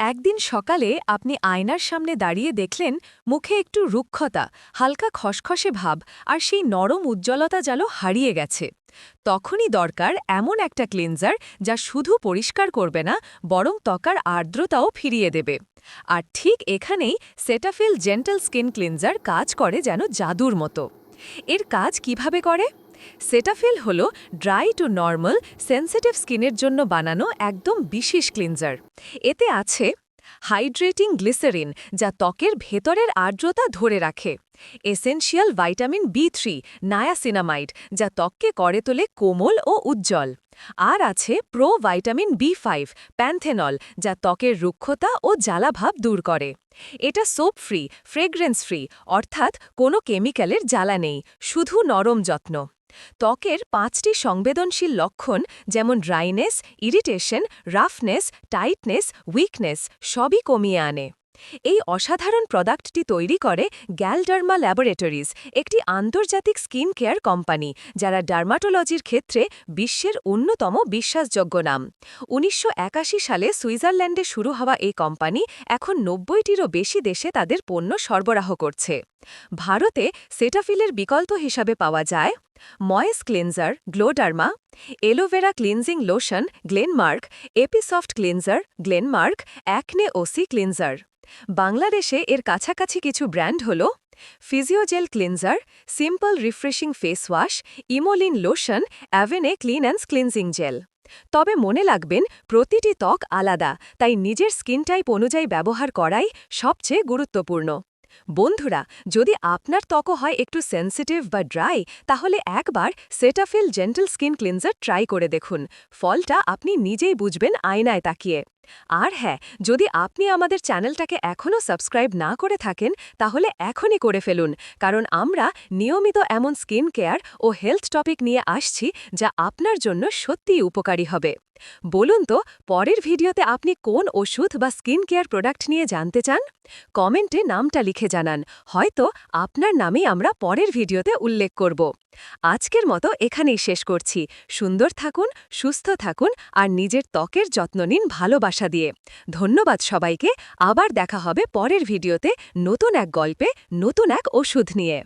একদিন সকালে আপনি আয়নার সামনে দাঁড়িয়ে দেখলেন মুখে একটু রুক্ষতা, হালকা খসখসে ভাব আর সেই নরম উজ্জ্বলতা যেন হারিয়ে গেছে। তখনই দরকার এমন একটা ক্লিনজার যা শুধু পরিষ্কার করবে না, বরং ত্বকার আর্দ্রতাও ফিরিয়ে দেবে। আর ঠিক এখানেই সেটাফিল জেন্টাল স্কিন ক্লিনজার কাজ করে যেন জাদুর মতো। এর কাজ কীভাবে করে? সেটাফিল হল ড্রাই টু নর্মাল, সেন্সিটিভ স্কিনের জন্য বানানো একদম বিশেষ ক্লিনজার। এতে আছে হাইড্রেটিং গ্লিসারিন, যা ত্বকের ভেতরের আর্দ্রতা ধরে রাখে। Essential vitamin B three, niacinamide, যা ত্বককে করে তোলে কোমল ও উজ্জ্বল। আর আছে pro vitamin B five, panthenol, যা ত্বকের রুক্ষতা ও জ্বালাভাব দূর করে। এটা সোপ ফ্রি, ফ্রেগ্রেন্স ফ্রি, অর্থাৎ কোনো কেমিক্যালের জ্বালা নেই, শুধু নরম যত্ন। ত্বকের পাঁচটি সংবেদনশীল লক্ষণ যেমন dryness irritation roughness tightness weakness সবই কমিয়ে আনে। এই অসাধারণ প্রোডাক্টটি তৈরি করে গ্যালডার্মা ল্যাবরেটরিজ একটি আন্তর্জাতিক স্কিন কেয়ার কোম্পানি যারা ডার্মাটোলজির ক্ষেত্রে বিশ্বের অন্যতম বিশ্বাসযোগ্য নাম। উনিশশো একাশি সালে সুইজারল্যান্ডে শুরু হওয়া এই কোম্পানি এখন নব্বইটিরও বেশি দেশে তাদের পণ্য সরবরাহ করছে। ভারতে সেটাফিলের বিকল্প হিসাবে পাওয়া যায় moist cleanser, Gloderma, aloe vera cleansing lotion, Glenmark, Episoft cleanser, Glenmark, acne OC cleanser. বাংলাদেশে এর কাছাকাছি কিছু ব্র্যান্ড হল Physiogel cleanser, Simple refreshing face wash, Emolene lotion, Avene clean and cleansing gel. তবে মনে লাগবেন প্রতিটি ত্বক আলাদা, তাই নিজের স্কিন টাইপ অনুযায়ী ব্যবহার করাই সবচেয়ে গুরুত্বপূর্ণ। বন্ধুরা, যদি আপনার ত্বক হয় একটু সেন্সিটিভ বা ড্রাই তাহলে একবার Cetaphil gentle skin cleanser try করে দেখুন। ফলটা আপনি নিজেই বুঝবেন আয়নায় তাকিয়ে। আর হ্যাঁ যদি আপনি আমাদের চ্যানেলটাকে এখনও সাবস্ক্রাইব না করে থাকেন, তাহলে এখনই করে ফেলুন। কারণ আমরা নিয়মিত এমন স্কিন কেয়ার ও হেলথ টপিক নিয়ে আসছি যা আপনার জন্য সত্যিই উপকারী হবে। বলুন তো, পরের ভিডিওতে আপনি কোন ওষুধ বা স্কিন কেয়ার প্রোডাক্ট নিয়ে জানতে চান? কমেন্টে নামটা লিখে জানান। হয়তো আপনার নামেই আমরা পরের ভিডিওতে উল্লেখ করব। আজকের মতো এখানেই শেষ করছি। সুন্দর থাকুন, সুস্থ থাকুন, আর নিজের ত্বকের যত্ন নিন ভালোবাসা দিয়ে। ধন্যবাদ সবাইকে। আবার দেখা হবে পরের ভিডিওতে নতুন এক গল্পে, নতুন এক ওষুধ নিয়ে।